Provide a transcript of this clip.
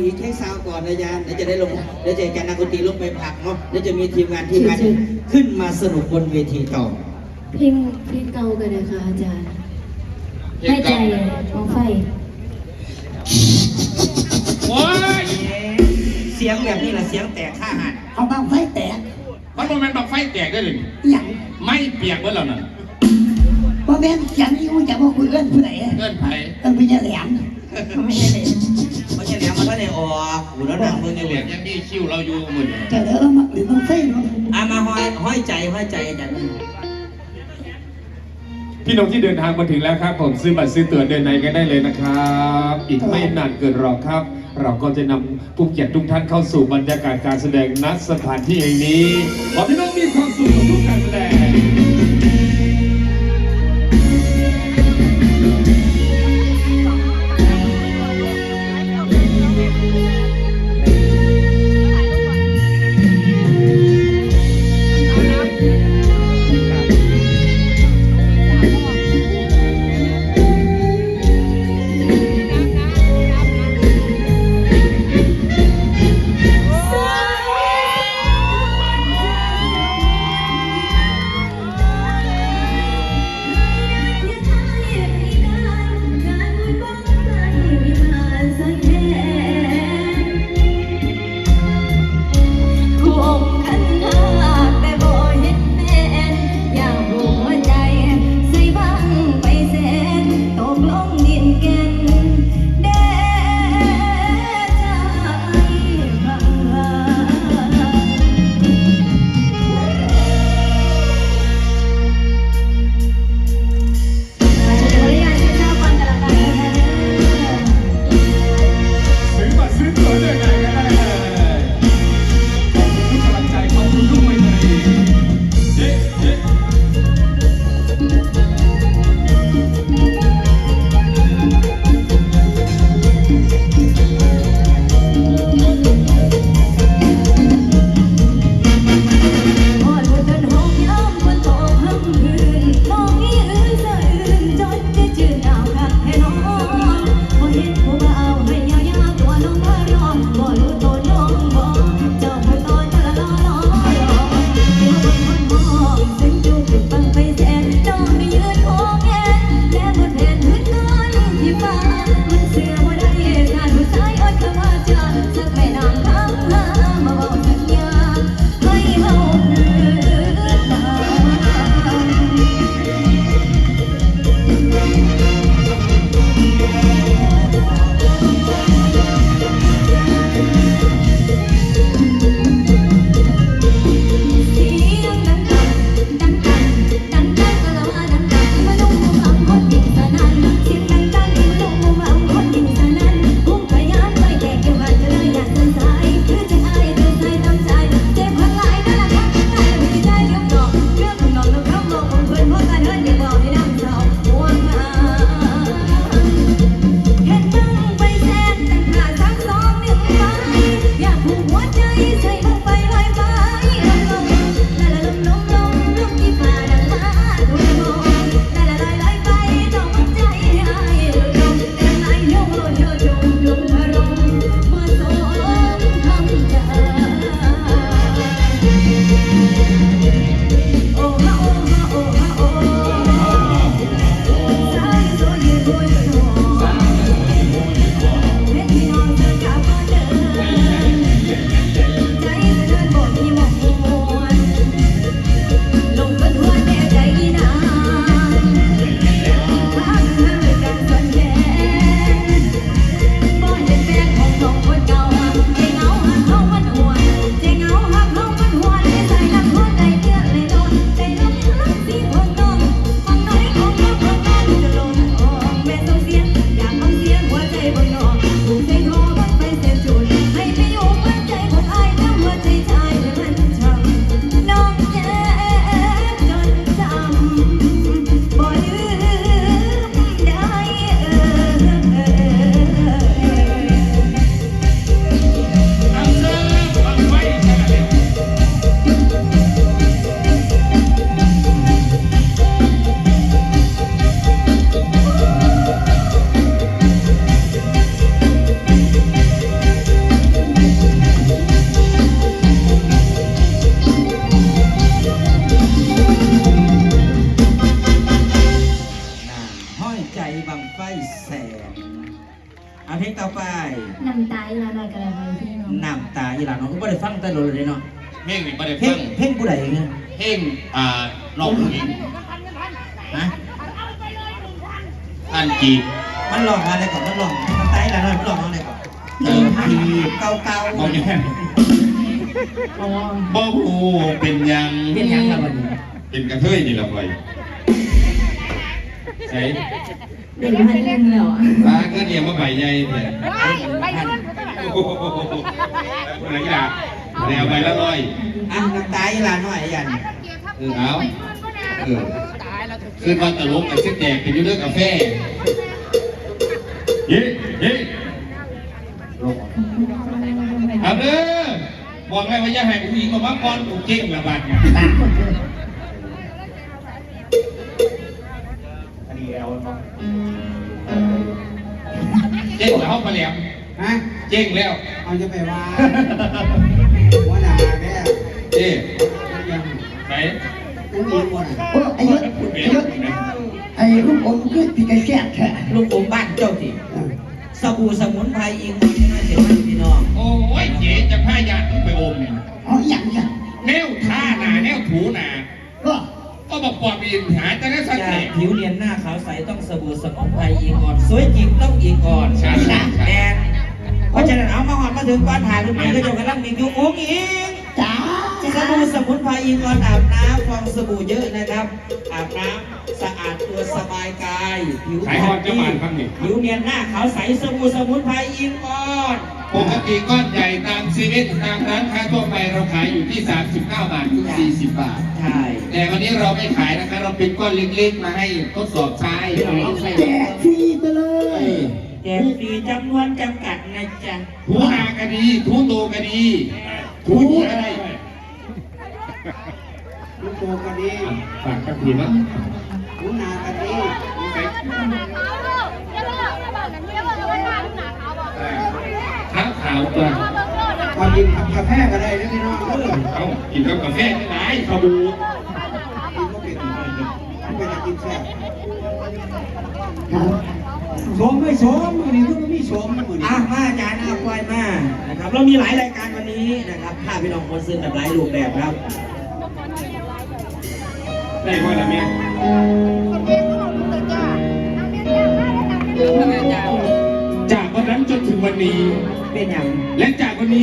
อีกแค่ซาวก่อนนะอาจารย์เดี๋ยวจะได้ลงเดี๋ยวจะอาจารย์นักดนตรีลงไปผลักเนาะเดี๋ยวจะมีทีมงานทีมงานขึ้นมาสนุกบนเวทีต่อเพลงเพลงเก่ากันเลยค่ะอาจารย์ให้ใจของไฟโอ้ยเสียงแบบนี้แหละเสียงแตกข้าหันเอาบ้างไฟแตกมันบ่แมันบักไฟแตกได้เลยอย่างไม่เปียกเมื่อแล้วนั่นบ่แม่นเสียงอีกูจะบ่คุยเอิ้นผู้ใดเกินไผเอิ้นพี่จะแหลม ไม่ใช่เลยเพราะฉะนั้นมันก็ได้ออกหูแล้วนั่งเมืองเปีเวียยกนยังมีคิวเราอยู่มือนแต่เดี๋ยวเรามาหรือต้องไฟเนาะอะมาห้อยห้อยใจห้อยใจอาจารย์พี่น้องที่เดินทางมาถึงแล้วครับ ผมซื้อบัตรซื้อตั๋วเดินในกันได้เลยนะครับ อีกไม่นานเกินรอครับ เราก็จะนำผู้เกียรติทุกท่านเข้าสู่บรรยากาศการแสดงณสถานที่แห่งนี้ขอพี่น้องมีความสุขกับทุกการแสดง who wonder น้องน้ำตาอีหลานน้องก็ไม่ได้ฟังแต่โดนเลยเนาะเพลงนี่ไม่ได้เพลฟังงเพลงผู้ใดเงี้ยเพลงอ่าน้องผู้หญิงนะอันจีบ มันหลอกอะไรก่อนมันหลอกมันตายแล้วมันหลอกอะไรก่อนเออทีเก่าเก่าบอแม่นอ๋อบ่ฮู้เป็นหยังเป็นยังครับวันนี้เป็นกระเทยนี่ละพ่อยใส่เด็กพันหนึ่งแล้วอะ ตาก็เดียวมาใบใหญ่แท้โอ้โห อะไรล่ะแนวใบละร้อยอะน้ำตาอีหลานหน่อยยันเออเอาเออคือวันตลกกับเส้นแดงเป็นอยูเรื่องกาแฟเย้เย้เอาเด้อบอกเลยว่าอย่าให้ผู้หญิงมาบ้าก่อนกูเก่งละบาดเนี่ยเจ๊งแล้วมาแล้วฮะ จ๊งแล้วเอาจะไปว่าว่าด่าแม่เจ๊ยังไหนอุ้งอิงบ่น่ะโอ้อายุอายุไอ้ลูกอมคือพี่กระแสบแท้ลูกอมบ้านเจ้าสิเออสบู่สมุนไพรอิงน่าเสียมากพี่น้องโอ้ยเจ๊จะพายาต้องไปอมเนี่ยเอาอย่างเงี้ยแนวท่าหนาแนวถูหนาก็ก็บอกปอบอินหาจะได้สักอแหยาน่กผิวเนียนหน้าขาวใสต้องสบู่สมุนไพรอิงอ่อนสวยจริงต้องอิงอ่อนใช่ใช่ ฉะนั้นเอามาหอดมาถึงก่อนถ่ายรูปนี้ก็จะกำลังมีอยู่อุ้งอิงจ้าสบู่สมุนไพรอิงออนอาบน้ำฟองสบู่เยอะนะครับ อาบน้ำสะอาดตัวสบายกายผิวขายฮอดเจ้าบ้านครับนี่ผิวเนียนหน้าขาวใสสบู่สมุนไพรอิงออนปกติก้อนใหญ่ตามซีเว่นตามร้านค้าทั่วไปเราขายอยู่ที่ 39 บาทถึง40 บาท ใช่ แต่วันนี้เราไม่ขายนะคะ เราเป็นก้อนเล็กๆ มาให้ทดสอบใช้แจกฟรีไปเลย แจกฟรีจำนวนจำกัดนะจ๊ะถูนาก็ดีถูโตก็ดีถูอะไรลูกโตก็ดีฝากกันทีนะหูนาก็ดีข้าวขาวตัวพอกินกับกาแฟก็ได้นะพี่น้องเออเอากินกับกาแฟที่ไหนขบูกินก็เป็นเป็นกินแซ่บ ครับโสมไม่โสมมือนี้ก็ไม่มีโสมมือนี้อะมาอาจารย์อาควายมานะครับ เรามีหลายรายการวันนี้นะครับพาพี่น้องคนซื้อแบบหลายรูปแบบครับได้พ่อละเมียจากวันนั้นจนถึงวันนี้เป็นอย่างและจากวันนี้